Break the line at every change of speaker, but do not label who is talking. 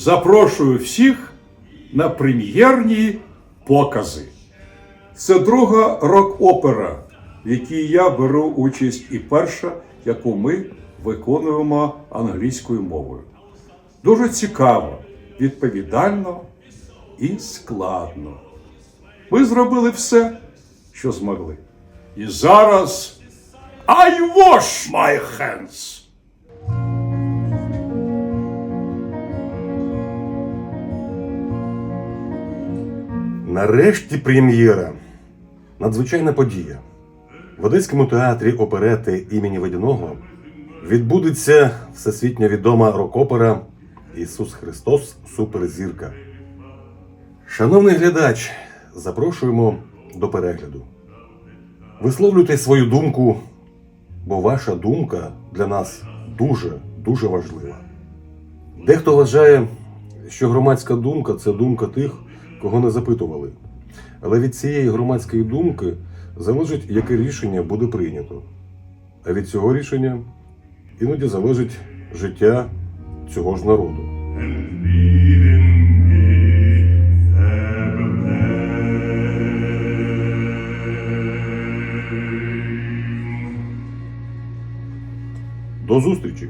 Запрошую всіх на прем'єрні покази. Це друга рок-опера, в якій я беру участь, і перша, яку ми виконуємо англійською мовою. Дуже цікаво, відповідально і складно. Ми зробили все, що змогли. І зараз I wash my hands.
Нарешті прем'єра. Надзвичайна подія. В Одеському театрі оперети імені Водяного відбудеться всесвітньо відома рок-опера Ісус Христос Суперзірка. Шановний глядач, запрошуємо до перегляду. Висловлюйте свою думку, бо ваша думка для нас дуже, дуже важлива. Дехто вважає, що громадська думка це думка тих, кого не запитували. Але від цієї громадської думки залежить, яке рішення буде прийнято. А від цього рішення іноді залежить життя цього ж народу. До зустрічі!